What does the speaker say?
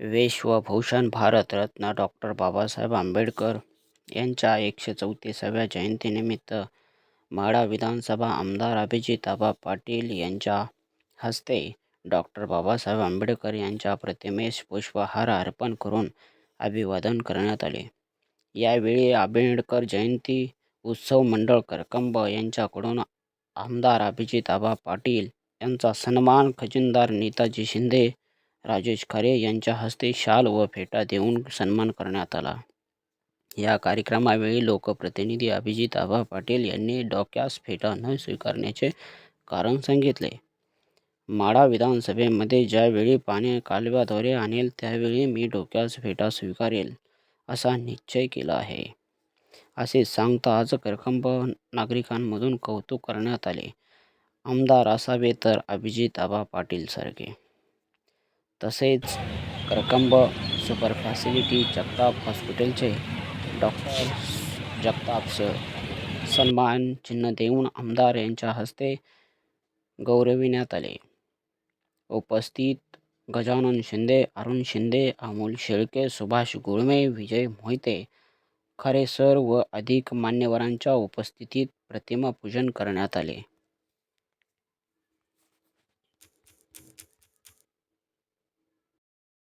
Vishwabhushan Bharat Ratna doctor Babasaheb Ambedkar यांच्या एकशे चौतीसाव्या जयंतीनिमित्त माढा विधानसभा आमदार अभिजितआबा पाटील यांच्या हस्ते डॉक्टर बाबासाहेब आंबेडकर यांच्या प्रतिमेस पुष्पहार अर्पण करून अभिवादन करण्यात आले. यावेळी आंबेडकर जयंती उत्सव मंडळ करकंब यांच्याकडून आमदार अभिजितआबा पाटील यांचा सन्मान, खजिनदार नेताजी शिंदे, राजेश खरे यांच्या हस्ते शाल व फेटा देऊन सन्मान करण्यात आला. या कार्यक्रमावेळी लोकप्रतिनिधी अभिजित आभा पाटील यांनी डोक्यास फेटा न स्वीकारण्याचे कारण सांगितले. माळा विधानसभेमध्ये ज्यावेळी पाणी कालव्याद्वारे आणेल त्यावेळी मी डोक्यास फेटा स्वीकारेल असा निश्चय केला आहे, असे सांगता आज करकंब नागरिकांमधून कौतुक करण्यात आले. आमदार असावे तर अभिजित आभा पाटीलसारखे. तसेच करकंब सुपरफॅसिलिटी जगताप हॉस्पिटलचे डॉक्टर्स जगतापचं सन्मान चिन्ह देऊन आमदार यांच्या हस्ते गौरविण्यात आले. उपस्थित गजानन शिंदे, अरुण शिंदे, अमोल शेळके, सुभाष गुळमे, विजय मोहिते, खरे सर व अधिक मान्यवरांच्या उपस्थितीत प्रतिमा पूजन करण्यात आले.